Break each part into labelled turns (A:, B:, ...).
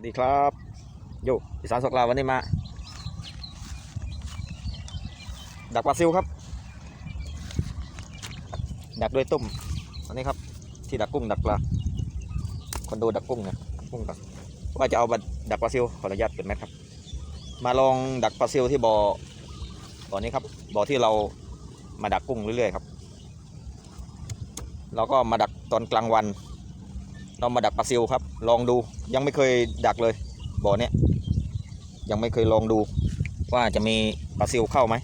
A: วัสดีครับโยอีสานสกลาวันนี้มา ดักปลาซิวครับ ดักด้วยตุ้มอันนี้ครับ ที่ดักกุ้งดักปลาคนดูดักกุ้งนะกุ้งกับว่าจะเอามาดักปลาซิวขออนุญาตเป็นแมทครับ มาลองดักปลาซิวที่บ่อบ่อนี้ครับบ่อที่เรามาดักกุ้งเรื่อยๆครับ เราก็มาดักตอนกลางวัน เรามาดักปลาซิวครับ ลองดูยังไม่เคยดักเลยบ่อเนี้ยยังไม่เคยลองดู ว่าจะมีปลาซิวเข้าไหม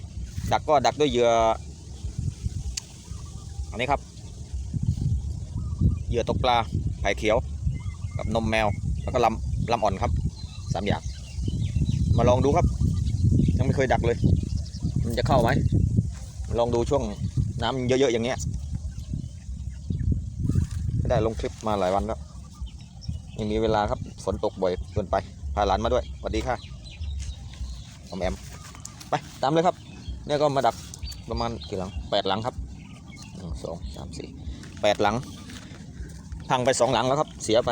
A: ดักก็ดักด้วยเหยื่ออันนี้ครับเหยื่อตกปลาไผ่เขียว กับนมแมวแล้วก็ลำลำอ่อนครับสามอย่างมาลองดูครับ ยังไม่เคยดักเลย มันจะเข้าไหมลองดูช่วงน้ำเยอะๆอย่างเงี้ยไม่ได้ลงคลิปมาหลายวันแล้ว ไม่มีเวลาครับฝนตกบ่อยเกินไปพาหลานมาด้วยสวัสดีค่ะอมแอมไปตามเลยครับเนี่ยก็มาดักประมาณกี่หลังแปดหลังครับหนึ่งสองสามสี่แปดหลัง พังไปสองหลังแล้วครับ เสียไป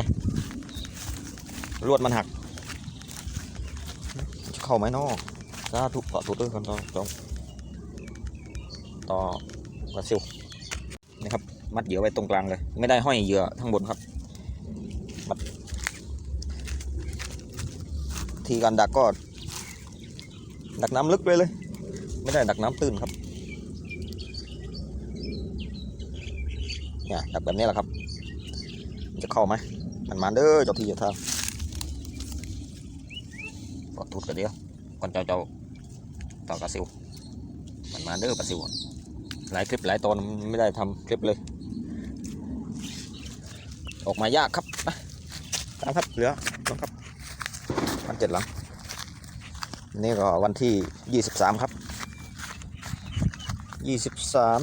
A: ลวดมันหัก เข้าไหมนอกสาธุต่อถูกด้วยกันต่อต่อต่อกระซิวนี่ครับ มัดเหยื่อไว้ตรงกลางเลย ไม่ได้ห้อยเหยื่อทั้งบนครับ ทีการดักก็ดักน้ำลึกเลยเลย ไม่ได้ดักน้ำตื้นครับเนี่ยดักแบบนี้แหละครับ จะเข้าไหมมันมาเด้อเจ้าที่เจ้าทางกดทุดกันเดียวก่อนเจ้าเจ้าต่อกระซิวมันมาเด้อปลาซิวหลายคลิปหลายตอนไม่ได้ทำคลิปเลย ออกมายากครับไปตามครับเหลือลองครับ เจ็ดหลัง นี่ก็วันที่23ครับ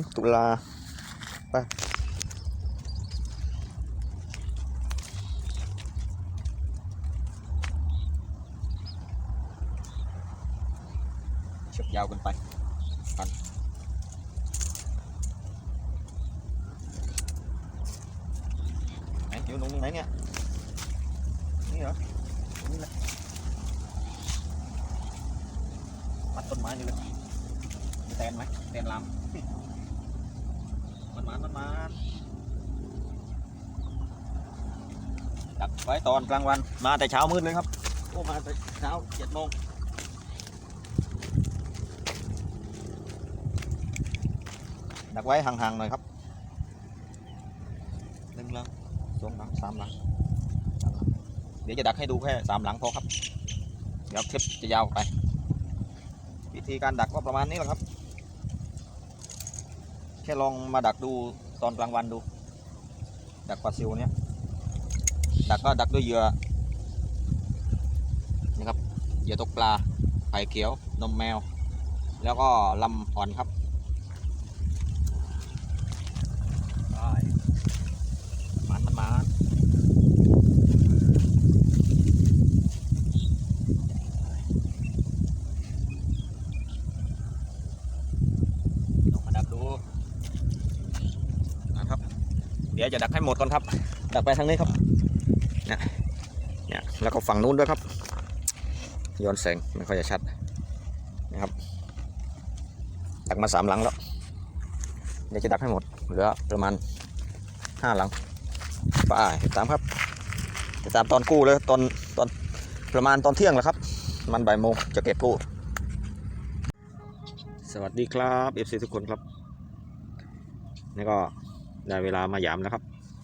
A: 23ตุลาไปเชือกยาวเกันไปกันไหนอยู่ตรงไหนเนี่ย นี่เหรอ นี่แหละมัด ต้นไม้นี่เลยมีแตนไหมแตนลามมันมันมันมันดักไว้ตอนกลางวันมาแต่เช้ามืดเลยครับโอ้มาแต่เช้าเจ็ดโมงดักไว้ห่างๆหน่อยครับหนึ่งหลังสองหลังสามหลังสามหลังเดี๋ยวจะดักให้ดูแค่สามหลังพอครับ เดี๋ยวคลิปจะยาวไป วิธีการดักก็ประมาณนี้แหละครับ แค่ลองมาดักดูตอนกลางวันดู ดักปลาซิวเนี่ยดักก็ดักด้วยเหยื่อนะครับเหยื่อตกปลาไข่เขียวนมแมว แล้วก็ลำอ่อนครับได้มันมันมา ลองมาดักดูนะครับ เดี๋ยวจะดักให้หมดก่อนครับ ดักไปทางนี้ครับเนี่ยเนี่ยแล้วก็ฝั่งนู้นด้วยครับ ย้อนแสงไม่ค่อยจะชัดนะครับ ดักมาสามหลังแล้ว เดี๋ยวจะดักให้หมด เหลือประมาณห้าหลังไปตามครับจะตามตอนกู้เลยตอนตอนประมาณตอนเที่ยงแหละครับ มันบ่ายโมงจะเก็บกู้สวัสดีครับเอฟซีทุกคนครับ นี่ก็ ได้เวลามาหยามแล้วครับ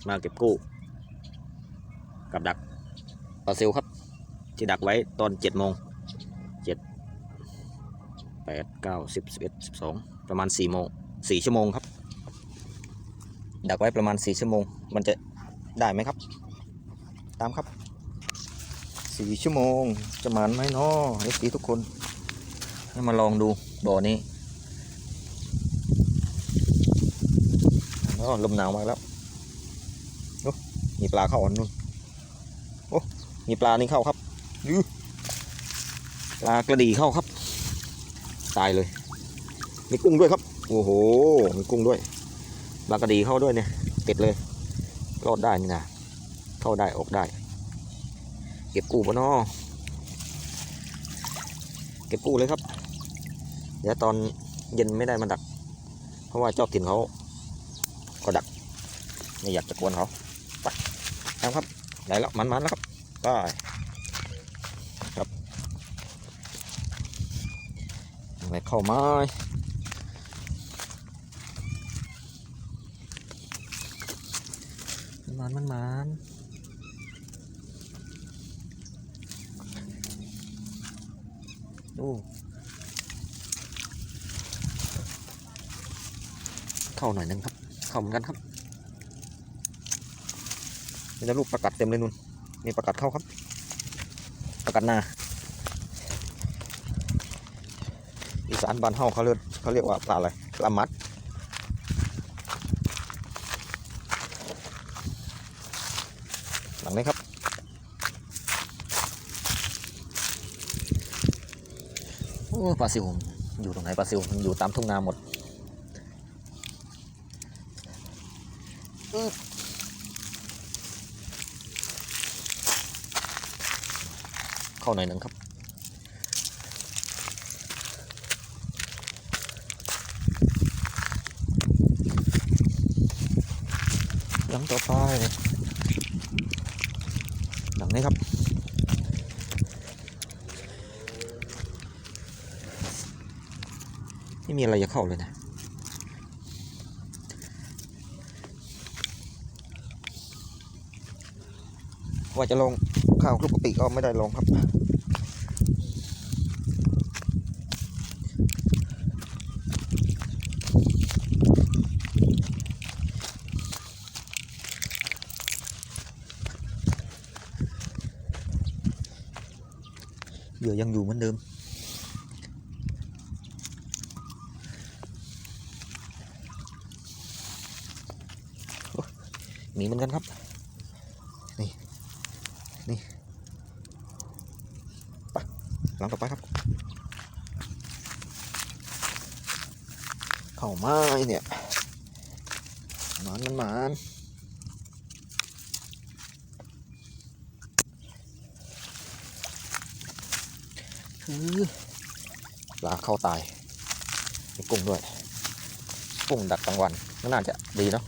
A: มาเก็บกู้ กับดักปลาซิลครับ ที่ดักไว้ตอนเจ็ดโมงเจ็ดแปดเก้าสิบสิบเอ็ดสิบสองประมาณสี่โมงสี่ชั่วโมงครับ ดักไว้ประมาณสี่ชั่วโมง มันจะได้ไหมครับ ตามครับสี่ชั่วโมงจะมันไหมเนาะเอฟซีทุกคน ให้มาลองดูบ่อนี้ อ๋อลมหนาวมาแล้วโอ้มีปลาเข้าอันนู้นโอ้มีปลานี่เข้าครับยือปลากระดีเข้าครับ ตายเลย มีกุ้งด้วยครับ โอ้โห มีกุ้งด้วย ปลากระดีเข้าด้วยเนี่ยติดเลยรอดได้นี่นะเข้าได้ออกได้ เก็บกู้ปะเนาะเก็บกู้เลยครับ เดี๋ยวตอนเย็นไม่ได้มาดัก เพราะว่าเจ้าถิ่นเขา ก็ดัก ไม่อยากจะกวนเขาไปตามครับได้แล้วมันๆแล้วครับไปครับไปเข้าไม้มันมันมันดูเข้าหน่อยหนึงครับ เข้าเหมือนกันครับมีแต่ลูกประกัดเต็มเลยนุ่นมีประกัดเข้าครับ ประกัดนาอีสานบ้านเฮาเขาเรียกเขาเรียกว่าปลาอะไรปลามัดหลังนี้ครับโอ้ปลาซิวอยู่ตรงไหนปลาซิวมันอยู่ตามทุ่งนาหมด อึ๊บเข้าหน่อยหนึ่งครับ หลังต่อไปหลังนี้ครับไม่มีอะไรจะเข้าเลยนะ ว่าจะลงข้าวคลุกกะปิก็ไม่ได้ลงครับเหยื่อยังอยู่เหมือนเดิมหนีเหมือนกันครับ นี่ นี่ไป หลังต่อไปครับ เข้าไม้เนี่ยหมานมันหมานคือปลาเข้าตายมีกุ้งด้วยกุ้งดักกลางวันก็น่าจะดีเนาะ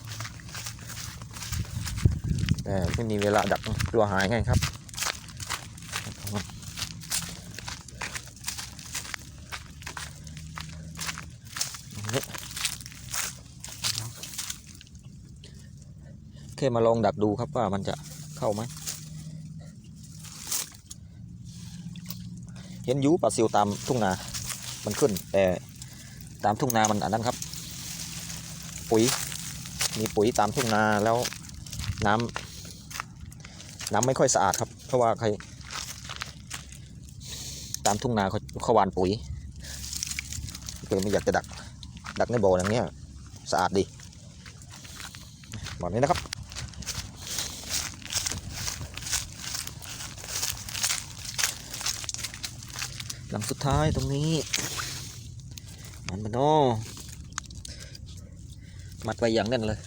A: แต่ไม่มีเวลาดักกลัวหายไงครับ แค่มาลองดักดูครับว่ามันจะเข้าไหมเห็นยูปลาซิวตามทุ่งนา มันขึ้น แต่ตามทุ่งนามันอันนั้นครับ ปุ๋ย มีปุ๋ยตามทุ่งนาแล้วน้ำน้ำไม่ค่อยสะอาดครับ เพราะว่าใคร ตามทุ่งนาเขาเขาหวานปุ๋ยก็เลยไม่อยากจะดัก ดักในบ่ออย่างเนี้ยสะอาดดีแบบนี้นะครับ หลังสุดท้ายตรงนี้ มันมันโนมัดไว้อย่างแน่นเลย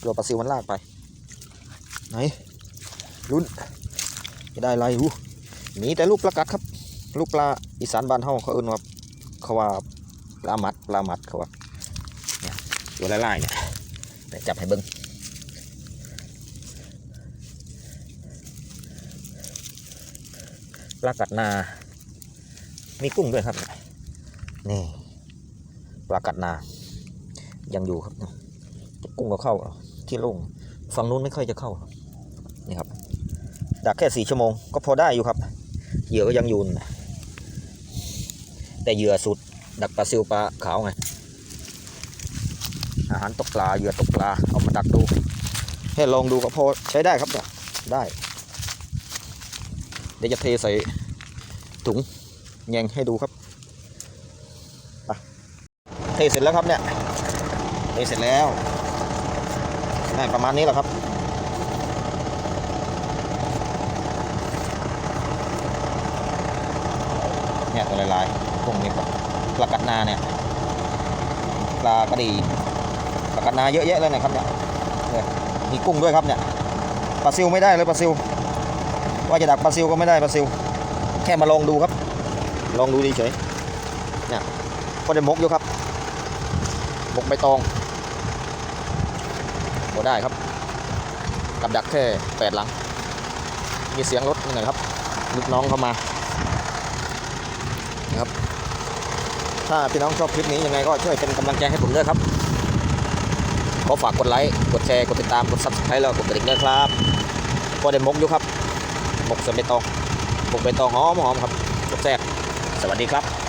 A: กลัวปลาซิวมันลากไป ไหนลุ้นจะได้อะไรอู้มีแต่ลูกปลากัดครับ ลูกปลาอีสานบ้านเฮาเขาเอิ้นว่าเขาว่าปลามัดปลามัดเขาว่าเนี่ยตัวไล่ๆเนี่ยแต่จับให้เบิ้ง ปลากัดนา มีกุ้งด้วยครับ นี่ปลากัดนา ยังอยู่ครับกุ้งก็เข้าที่ล่งฝั่งนู้นไม่ค่อยจะเข้านี่ครับดักแค่สี่ชั่วโมงก็พอได้อยู่ครับ เหยื่อก็ยังอยูนแต่เหยื่อสุด ดักปลาซิวปลาขาวไง อาหารตกปลาเหยื่อตกปลาเอามาดักดู ให้ลองดูก็พอใช้ได้ครับเนี่ยได้ เดี๋ยวจะเทใส่ถุงแยงให้ดูครับไปเทเสร็จแล้วครับเนี่ยเทเสร็จแล้วประมาณนี้แหละครับเนี่ยตัวลายๆกุ้งนี่ปลาปลากัดนาเนี่ยปลากระดีปลากัดนาเยอะแยะเลยนะครับเนี่ยเนี่ยมีกุ้งด้วยครับเนี่ยปลาซิวไม่ได้เลยปลาซิว ว่าจะดักปลาซิวก็ไม่ได้ปลาซิว แค่มาลองดูครับ ลองดูดีเฉยเนี่ยก็ได้มกอยู่ครับมกใบตองโอ้ได้ครับ กับดักแค่แปดหลัง มีเสียงรถนิดหน่อยครับลูกน้องเข้ามานะครับ ถ้าพี่น้องชอบคลิปนี้ยังไงก็ช่วยเป็นกำลังใจให้ผมด้วยครับขอฝากกดไลค์ กดแชร์ กดติดตาม กด subscribe แล้วกดกระดิ่งด้วยครับ ก็ได้มกอยู่ครับ มกเสร็จใบตองมกใบตองหอมหอมครับแซ่บสวัสดีครับ